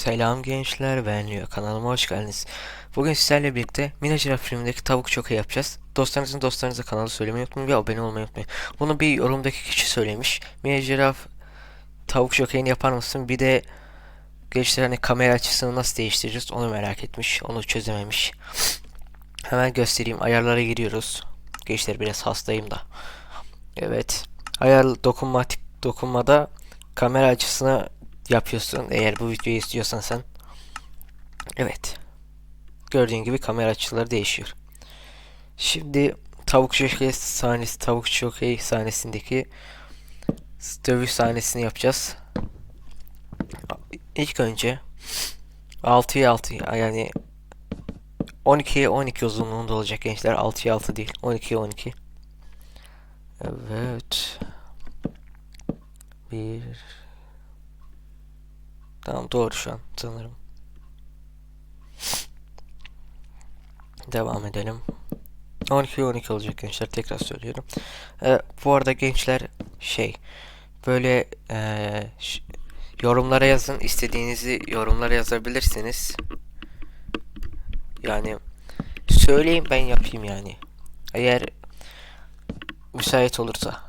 Selam gençler ben Leo kanalıma hoş geldiniz. Bugün sizlerle birlikte Mina Giraffe filmindeki tavuk çoke yapacağız. Dostlarınızın dostlarınıza kanalı söylemeyi unutmayın ve abone olmayı unutmayın. Bunu bir yorumdaki kişi söylemiş. Mina Giraffe tavuk çokeyini yapar mısın? Bir de gençler hani kamera açısını nasıl değiştireceğiz onu merak etmiş. Onu çözememiş. Hemen göstereyim. Ayarlara giriyoruz. Gençler biraz hastayım da. Evet. Ayar dokunmatik dokunmada kamera açısına yapıyorsun eğer bu videoyu istiyorsan sen. Evet. Gördüğün gibi kamera açıları değişiyor. Şimdi tavuk şoke sahnesi tavuk şoke sahnesindeki dövüş sahnesini yapacağız. İlk önce 6'ya 6 yani 12'ye 12 uzunluğunda olacak gençler. 6'ya 6 değil. 12'ye 12. Evet. Bir Tamam doğru şu an sanırım. Devam edelim. 12 12 olacak gençler tekrar söylüyorum. Ee, bu arada gençler şey böyle ee, yorumlara yazın istediğinizi yorumlara yazabilirsiniz. Yani söyleyin ben yapayım yani. Eğer müsait olursa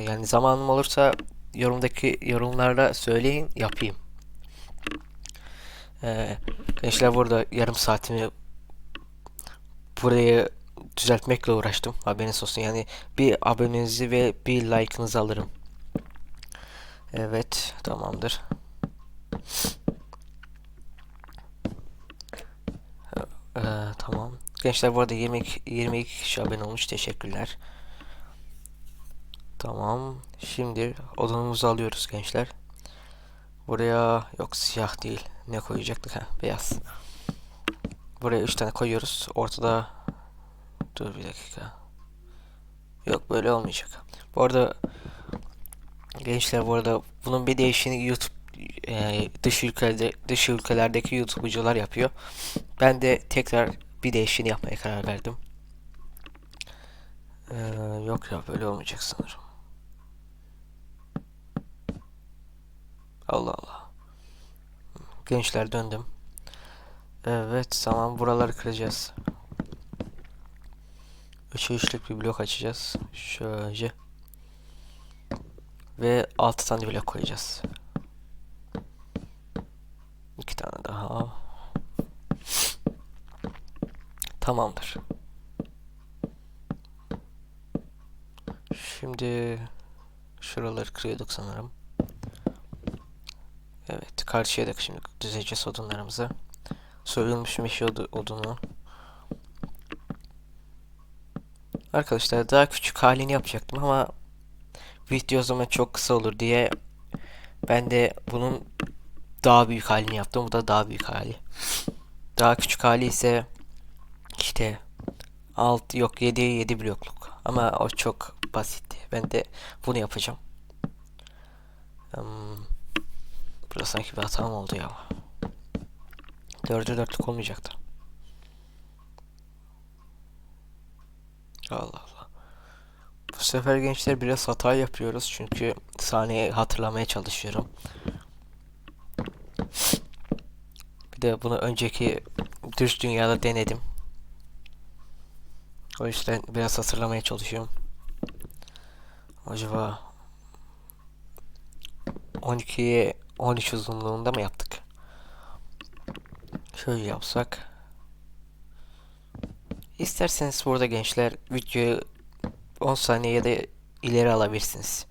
yani zamanım olursa yorumdaki yorumlarda söyleyin yapayım. Ee, gençler burada yarım saatimi burayı düzeltmekle uğraştım. Haberiniz olsun. Yani bir abonenizi ve bir like'ınızı alırım. Evet, tamamdır. Ee, tamam. Gençler bu arada 22, 22 kişi abone olmuş. Teşekkürler. Tamam. Şimdi odamızı alıyoruz gençler. Buraya yok siyah değil. Ne koyacaktık ha? Beyaz. Buraya 3 tane koyuyoruz. Ortada dur bir dakika. Yok böyle olmayacak. Bu arada gençler bu arada bunun bir değişini YouTube e, dış ülkelerde dış ülkelerdeki YouTube'cular yapıyor. Ben de tekrar bir değişini yapmaya karar verdim. Ee, yok ya böyle olmayacak sanırım. Allah Allah. Gençler döndüm. Evet tamam buraları kıracağız. Üçe üçlük bir blok açacağız. Şöyle. Ve altı tane blok koyacağız. İki tane daha. Tamamdır. Şimdi şuraları kırıyorduk sanırım. Evet, karşıya da şimdi düzeceğiz odunlarımızı. Soyulmuş meşe odu- odunu. Arkadaşlar daha küçük halini yapacaktım ama video zaman çok kısa olur diye ben de bunun daha büyük halini yaptım. Bu da daha büyük hali. Daha küçük hali ise işte 6 yok 7 7 blokluk. Ama o çok basitti. Ben de bunu yapacağım. Hmm. Burada sanki bir hatam oldu ya. Dörde dörtlük olmayacaktı. Allah Allah. Bu sefer gençler biraz hata yapıyoruz çünkü sahneyi hatırlamaya çalışıyorum. Bir de bunu önceki düş dünyada denedim. O yüzden biraz hatırlamaya çalışıyorum. Acaba 12'ye 13 uzunluğunda mı yaptık? Şöyle yapsak. İsterseniz burada gençler videoyu 10 saniye ya da ileri alabilirsiniz.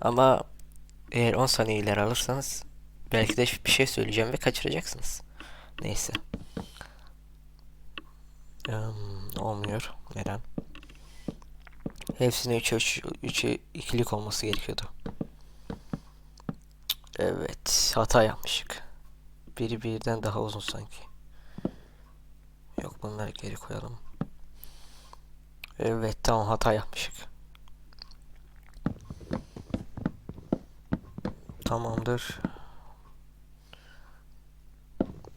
Ama eğer 10 saniye ileri alırsanız belki de bir şey söyleyeceğim ve kaçıracaksınız. Neyse. Hmm, olmuyor. Neden? Hepsine 3'e 3, 3'e ikilik olması gerekiyordu. Evet, hata yapmışık. Biri birden daha uzun sanki. Yok bunları geri koyalım. Evet tamam hata yapmışık. Tamamdır.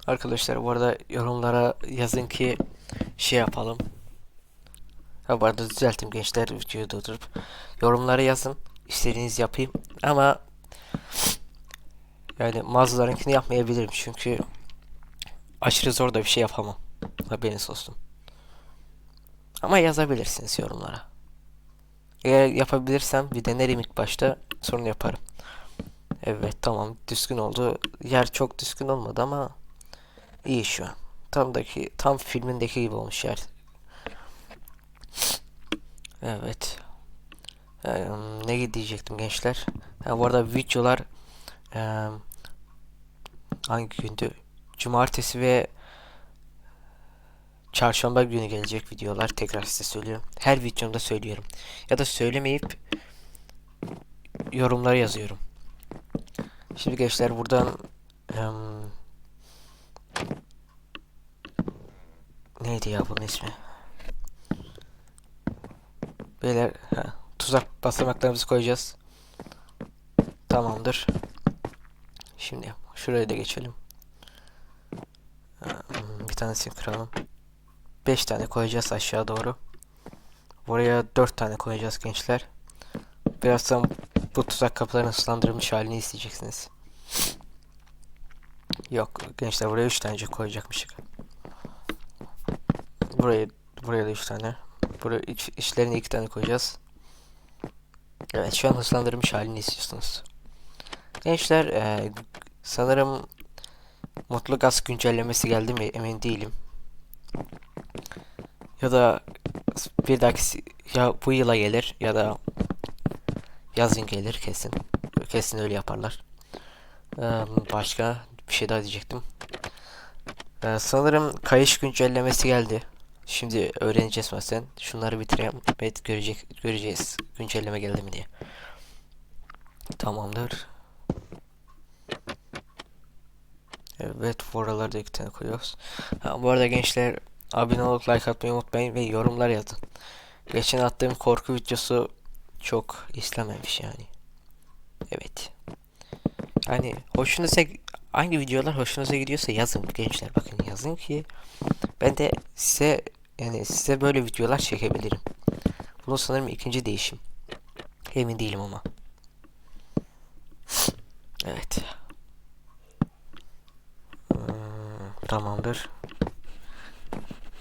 Arkadaşlar bu arada yorumlara yazın ki şey yapalım. Ha bu arada düzelttim gençler videoyu durdurup. Yorumlara yazın. İstediğiniz yapayım. Ama Yani mağazalarınkini yapmayabilirim çünkü aşırı zor da bir şey yapamam. Haberiniz olsun. Ama yazabilirsiniz yorumlara. Eğer yapabilirsem bir denerim ilk başta sonra yaparım. Evet tamam düzgün oldu. Yer çok düzgün olmadı ama iyi şu an. Tam daki tam filmindeki gibi olmuş yer. Evet. Eee, ne diyecektim gençler? Ha, bu arada videolar eee, hangi gündü? Cumartesi ve çarşamba günü gelecek videolar. Tekrar size söylüyorum. Her videomda söylüyorum. Ya da söylemeyip yorumlara yazıyorum. Şimdi gençler buradan em, neydi ya bunun ismi? Beyler ha, tuzak basamaklarımızı koyacağız. Tamamdır. Şimdi şuraya da geçelim. Hmm, Bir tanesini kıralım. 5 tane koyacağız aşağı doğru. Buraya 4 tane koyacağız gençler. Birazdan bu tuzak kapılarının ıslandırılmış halini isteyeceksiniz. Yok gençler buraya 3 tane koyacakmışık. Buraya buraya da 3 tane. Buraya iç, içlerine 2 tane koyacağız. Evet şu an hızlandırılmış halini istiyorsunuz. Gençler eee, sanırım Mutlu Gaz güncellemesi geldi mi emin değilim. Ya da bir dahaki ya bu yıla gelir ya da yazın gelir kesin. Kesin öyle yaparlar. Eee, başka bir şey daha diyecektim. Eee, sanırım kayış güncellemesi geldi. Şimdi öğreneceğiz mesela. Şunları bitireyim. Evet görecek, göreceğiz. Güncelleme geldi mi diye. Tamamdır. Evet bu aralarda iki tane koyuyoruz. Ha, bu arada gençler abone olup like atmayı unutmayın ve yorumlar yazın. Geçen attığım korku videosu çok izlememiş yani. Evet. Yani hoşunuza hangi videolar hoşunuza gidiyorsa yazın gençler bakın yazın ki ben de size yani size böyle videolar çekebilirim. Bunun sanırım ikinci değişim. Emin değilim ama. Evet. Hmm, tamamdır.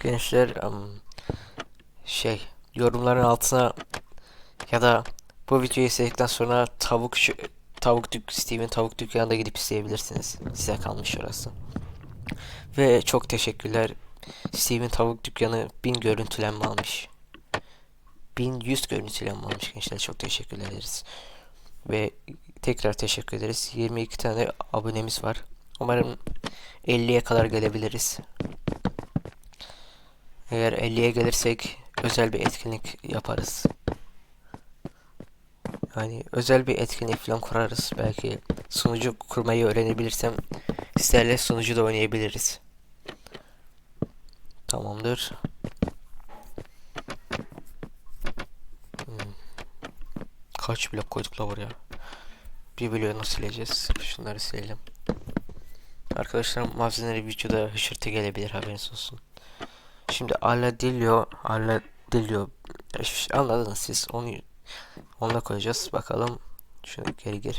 Gençler şey yorumların altına ya da bu videoyu izledikten sonra tavuk tavuk dük Steve'in tavuk dükkanına gidip isteyebilirsiniz. Size kalmış orası. Ve çok teşekkürler. Steve'in tavuk dükkanı 1000 görüntülenme almış. 1100 görüntülenme almış gençler. Çok teşekkür ederiz. Ve tekrar teşekkür ederiz. 22 tane abonemiz var. Umarım 50'ye kadar gelebiliriz. Eğer 50'ye gelirsek özel bir etkinlik yaparız. Yani özel bir etkinlik falan kurarız. Belki sunucu kurmayı öğrenebilirsem sizlerle sunucu da oynayabiliriz. Tamamdır. Hmm. Kaç blok koyduk la oraya? Bir bloğu sileceğiz? Şunları silelim. Arkadaşlar malzemeleri videoda hışırtı gelebilir haberiniz olsun. Şimdi Armadillo, Armadillo anladınız siz onu onunla koyacağız bakalım. Şunu geri geri.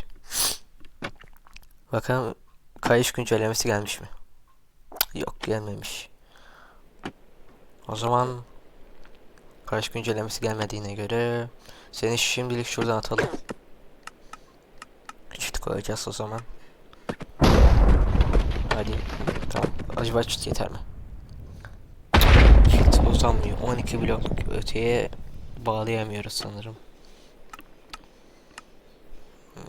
Bakalım kayış güncellemesi gelmiş mi? Yok gelmemiş. O zaman kayış güncellemesi gelmediğine göre seni şimdilik şuradan atalım. Çift koyacağız o zaman. Hadi. Tamam. Acaba çift yeter mi? Çift uzanmıyor. 12 blokluk öteye bağlayamıyoruz sanırım.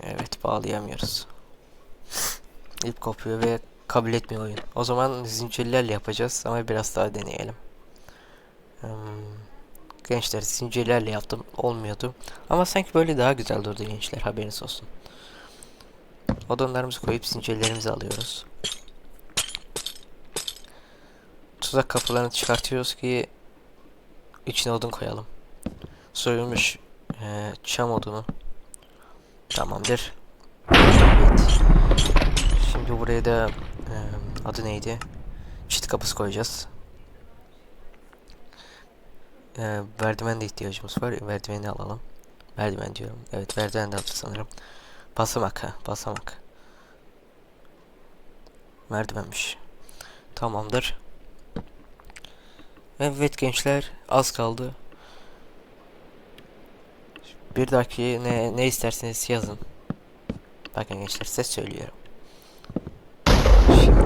Evet bağlayamıyoruz. İp kopuyor ve kabul etmiyor oyun. O zaman zincirlerle yapacağız ama biraz daha deneyelim. Hmm. Gençler zincirlerle yaptım olmuyordu. Ama sanki böyle daha güzel durdu gençler haberiniz olsun. Odunlarımızı koyup zincirlerimizi alıyoruz. Tuzak kapılarını çıkartıyoruz ki içine odun koyalım. Soyulmuş e, çam odunu. Tamamdır. Evet. Şimdi buraya da e, adı neydi? Çit kapısı koyacağız. E, merdiven de ihtiyacımız var. Merdiveni alalım. Merdiven diyorum. Evet merdiven de aldık sanırım. Basamak ha basamak. Merdivenmiş. Tamamdır. Evet gençler az kaldı. Bir dahaki ne, ne isterseniz yazın. Bakın gençler size söylüyorum. Şimdi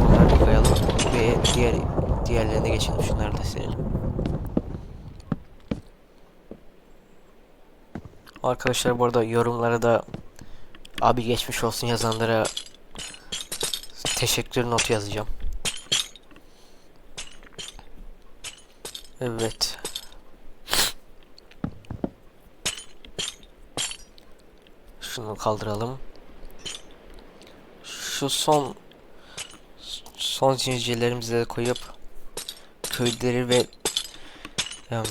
bunları koyalım ve diğer diğerlerine geçelim. Şunları da silelim. Arkadaşlar bu arada yorumlara da abi geçmiş olsun yazanlara teşekkür notu yazacağım. Evet. Şunu kaldıralım. Şu son son zincirlerimizi de koyup köylüleri ve em,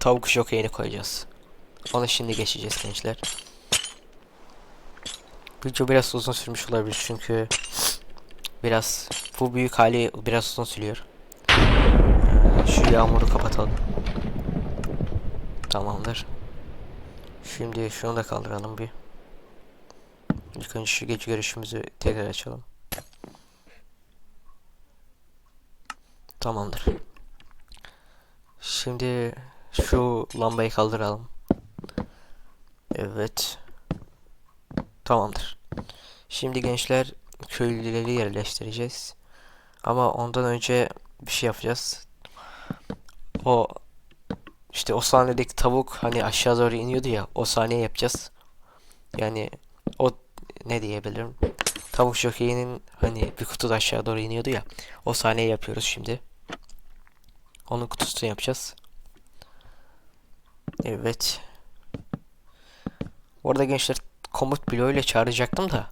tavuk jokeyini koyacağız. Ona şimdi geçeceğiz gençler. Video biraz uzun sürmüş olabilir çünkü biraz bu büyük hali biraz uzun sürüyor. Şu yağmuru kapatalım. Tamamdır. Şimdi şunu da kaldıralım bir. İlk önce şu gece görüşümüzü tekrar açalım. Tamamdır. Şimdi şu lambayı kaldıralım. Evet. Tamamdır. Şimdi gençler köylüleri yerleştireceğiz. Ama ondan önce bir şey yapacağız. O işte o sahnedeki tavuk hani aşağı doğru iniyordu ya o sahneyi yapacağız. Yani o ne diyebilirim? Tavuk jokeyinin hani bir kutu da aşağı doğru iniyordu ya. O sahneyi yapıyoruz şimdi. Onun kutusunu yapacağız. Evet. Orada gençler komut bloğuyla çağıracaktım da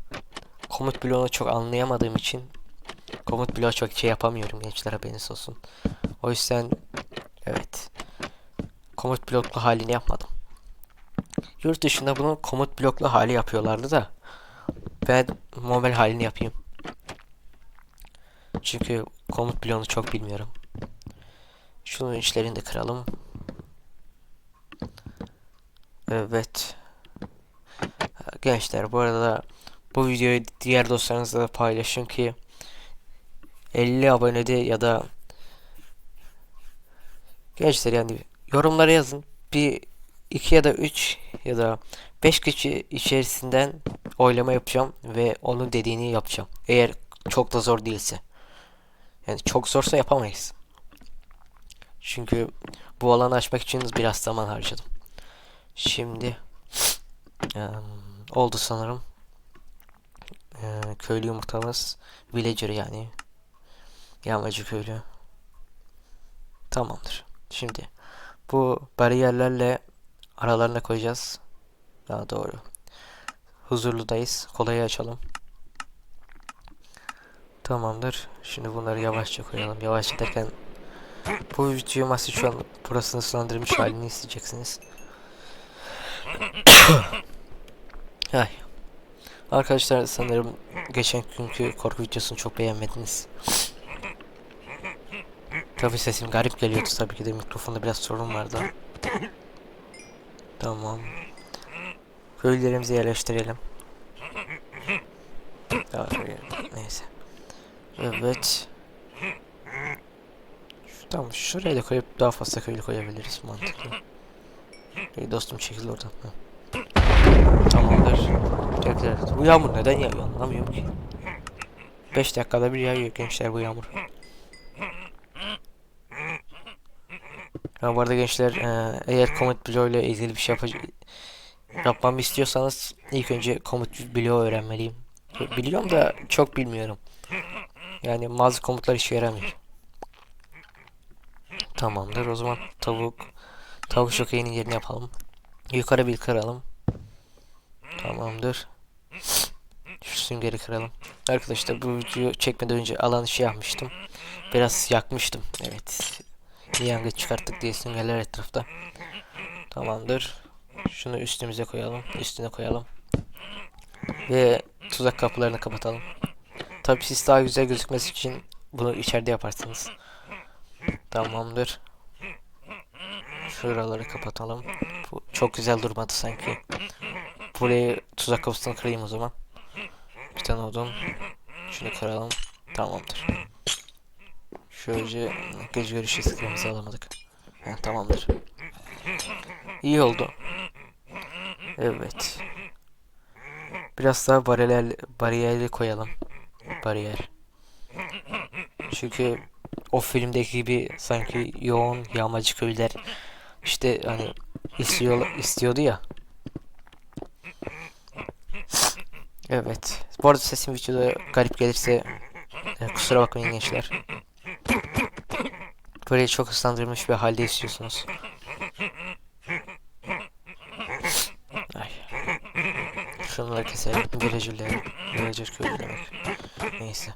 komut bloğunu çok anlayamadığım için komut bloğu çok şey yapamıyorum gençler haberiniz olsun. O yüzden komut bloklu halini yapmadım. Yurt dışında bunu komut bloklu hali yapıyorlardı da ben normal halini yapayım. Çünkü komut bloğunu çok bilmiyorum. Şunun içlerini de kıralım. Evet. Gençler bu arada bu videoyu diğer dostlarınızla da paylaşın ki 50 abonede ya da gençler yani yorumlara yazın. Bir 2 ya da 3 ya da 5 kişi içerisinden oylama yapacağım ve onun dediğini yapacağım. Eğer çok da zor değilse. Yani çok zorsa yapamayız. Çünkü bu alanı açmak için biraz zaman harcadım. Şimdi oldu sanırım. Köylü yumurtamız villager yani. Yağmacı köylü. Tamamdır. Şimdi bu bariyerlerle aralarına koyacağız. Daha doğru. Huzurludayız. Kolayı açalım. Tamamdır. Şimdi bunları yavaşça koyalım. Yavaşça derken bu video masa şu an burasını ıslandırmış halini isteyeceksiniz. Ay. Arkadaşlar sanırım geçen günkü korku videosunu çok beğenmediniz. Tabi sesim garip geliyordu tabii ki de mikrofonda biraz sorun vardı. Tamam. Köylülerimizi yerleştirelim. Daha şöyle, neyse. Evet. Şu, tamam şuraya da koyup daha fazla köylü koyabiliriz mantıklı. Hey dostum çekil oradan. Hı. Tamamdır. Tekrar. Bu yağmur neden yağıyor anlamıyorum ki. 5 dakikada bir yağıyor gençler bu yağmur. Ha, bu arada gençler e, eğer komut bloğu ile ilgili bir şey yapacak yapmamı istiyorsanız ilk önce komut bloğu öğrenmeliyim. Biliyorum da çok bilmiyorum. Yani bazı komutlar işe yaramıyor. Tamamdır o zaman tavuk tavuk şokeyinin yerini yapalım. Yukarı bir kıralım. Tamamdır. Şu süngeri kıralım. Arkadaşlar bu videoyu çekmeden önce alanı şey yapmıştım. Biraz yakmıştım. Evet. Yangın çıkarttık diye süngerler etrafta. Tamamdır. Şunu üstümüze koyalım. Üstüne koyalım. Ve tuzak kapılarını kapatalım. Tabi siz daha güzel gözükmesi için bunu içeride yaparsınız. Tamamdır. Şuraları kapatalım. Bu çok güzel durmadı sanki. Burayı tuzak kapısını kırayım o zaman. Bir tane odun. Şunu kıralım. Tamamdır. Şöyle göz görüşü sıkıntımızı alamadık. Ha, tamamdır. İyi oldu. Evet. Biraz daha bariyer, bariyerli koyalım. Bariyer. Çünkü o filmdeki gibi sanki yoğun yağmacı köylüler işte hani istiyor, istiyordu ya. Evet. Bu arada sesim videoda garip gelirse e, kusura bakmayın gençler. Böyle çok ıslandırılmış bir halde istiyorsunuz. Ay. Şunları keselim. Villager'leri. Villager köylü demek. Neyse.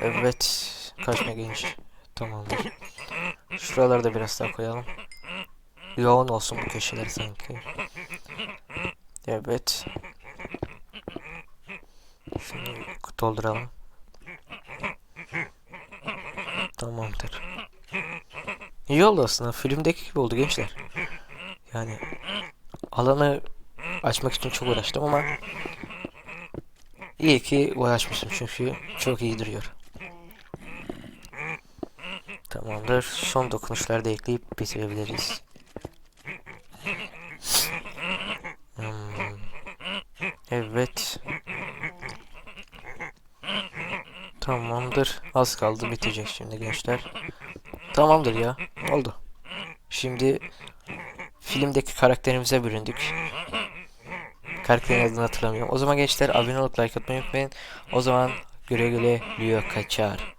Evet. Kaçma genç. Tamamdır. Şuraları da biraz daha koyalım. Yoğun olsun bu köşeler sanki. Evet. Şunu dolduralım. Tamamdır. İyi oldu aslında. Filmdeki gibi oldu gençler. Yani alanı açmak için çok uğraştım ama iyi ki uğraşmışım çünkü çok iyi duruyor. Tamamdır. Son dokunuşları da ekleyip bitirebiliriz. Hmm. Evet. Tamamdır. Az kaldı bitecek şimdi gençler. Tamamdır ya. Oldu. Şimdi filmdeki karakterimize büründük. Karakterin adını hatırlamıyorum. O zaman gençler abone olup like atmayı unutmayın. O zaman güle güle Leo kaçar.